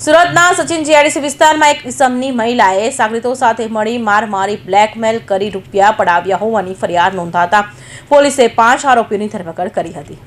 સુરતના સચિન જીઆઈડીસી વિસ્તારમાં એક ઇસમની મહિલાએ સાગરીતો સાથે મળી માર મારી બ્લેકમેલ કરી રૂપિયા પડાવ્યા હોવાની ફરિયાદ નોંધાતા પોલીસે પાંચ આરોપીઓની ધરપકડ કરી હતી.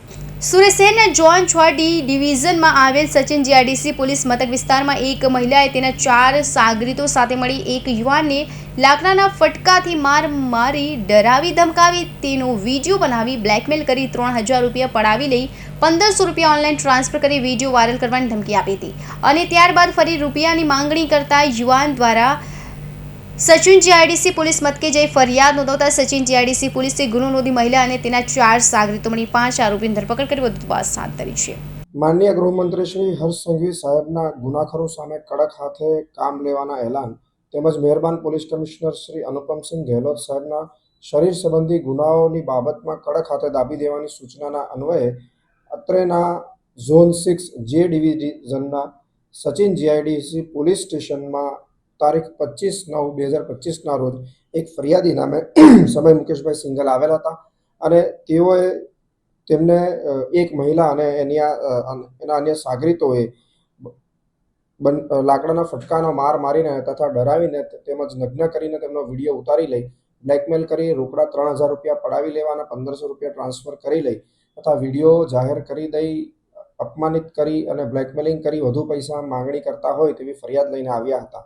સુરેસેન શહેરના છ ડી ડિવિઝનમાં આવેલ સચિન જીઆરડીસી પોલીસ મથક વિસ્તારમાં એક મહિલાએ તેના ચાર સાગરીતો સાથે મળી એક યુવાનને લાકડાના ફટકાથી માર મારી ડરાવી, ધમકાવી, તેનો વીડિયો બનાવી બ્લેકમેલ કરી ત્રણ હજાર રૂપિયા પડાવી લઈ પંદરસો રૂપિયા ઓનલાઈન ટ્રાન્સફર કરી વીડિયો વાયરલ કરવાની ધમકી આપી હતી. અને ત્યારબાદ ફરી રૂપિયાની માંગણી કરતા યુવાન દ્વારા સચિન જીઆઈડીસી પોલીસ મથકે જઈ ફરિયાદ નોંધાવતા સચિન જીઆઈડીસી પોલીસે ગુનો નોંધી મહિલા અને તેના ચાર સાગરીતો પાંચ આરોપીની ધરપકડ કરી વધુ તપાસ હાથ ધરી છે. માનનીય ગૃહમંત્રી શ્રી હર્ષ સંઘવી સાહેબના ગુનાખરો સામે કડક હાથે કામ લેવાના એલાન તેમજ મહેરબાન પોલીસ કમિશનર શ્રી અનુપમસિંહ ગેહલોત સાહેબના શરીર સંબંધી ગુનાઓની બાબતમાં કડક હાથે દાબી દેવાની સૂચનાના અન્વયે અત્રેના ઝોન સિક્સ જે ડિવિઝનના સચિન જીઆઈડીસી પોલીસ સ્ટેશનમાં તારીખ પચીસ નવ બે હજાર પચીસના રોજ એક ફરિયાદી નામે સમય મુકેશભાઈ સિંગલ આવેલા હતા અને તેઓએ તેમને એક મહિલા અને એની એના અન્ય સાગરીતોએ બન લાકડાના ફટકાનો માર મારીને તથા ડરાવીને તેમજ નગ્ન કરીને તેમનો વીડિયો ઉતારી લઈ, બ્લેકમેલ કરી, રોકડા ત્રણ હજાર રૂપિયા પડાવી લેવાના પંદરસો રૂપિયા ટ્રાન્સફર કરી લઈ તથા વીડિયો જાહેર કરી દઈ, અપમાનિત કરી અને બ્લેકમેલિંગ કરી, વધુ પૈસા માંગણી કરતા હોય તેવી ફરિયાદ લઈને આવ્યા હતા.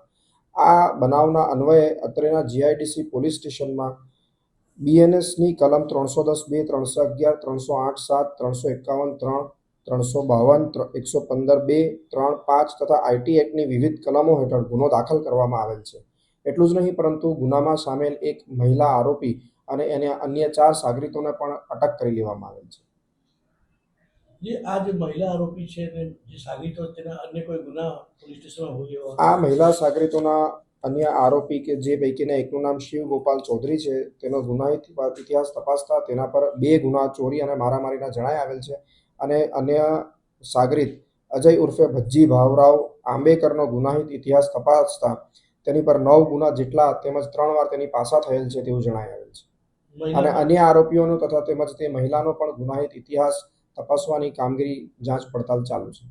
આ બનાવના અન્વયે અત્રેના જીઆઈડીસી પોલીસ સ્ટેશનમાં બીએનએસની કલમ ત્રણસો દસ બે, ત્રણસો અગિયાર, ત્રણસો આઠ, સાત, ત્રણસો એકાવન, ત્રણ, ત્રણસો બાવન એકસો પંદર બે, ત્રણ, પાંચ તથા આઈટી એક્ટની વિવિધ કલમો હેઠળ ગુનો દાખલ કરવામાં આવેલ છે. એટલું જ નહીં, પરંતુ ગુનામાં સામેલ એક મહિલા આરોપી અને એને અન્ય ચાર સાગરીતોને પણ અટક કરી લેવામાં આવેલ છે. જે આ જે મહિલા આરોપી છે ને જે સાગરીતો તેના અન્ય કોઈ ગુના પોલીસ સ્ટેશનમાં હોય એવા? આ મહિલા સાગરીતોના અન્ય આરોપી કે જે પૈકીના એકનું નામ શિવ ગોપાલ ચૌધરી છે તેનો ગુનાહિત ઇતિહાસ તપાસતા તેના પર બે ગુના ચોરી અને મારામારીના જણાય આવેલ છે. અને અન્ય સાગરીત અજય ઉર્ફે ભજ્જી ભાવરાવ આંબેકરનો ગુનાહિત ઇતિહાસ તપાસતા તેની પર નવ ગુના જેટલા તેમજ ત્રણ વાર તેની પાસા થયેલ છે તેવું જણાય આવેલ છે. અને અન્ય આરોપીઓનો તથા તેમજ તે મહિલાનો પણ ગુનાહિત ઇતિહાસ તપાસવાની કામગીરી જાંચ પડતાલ ચાલુ છે.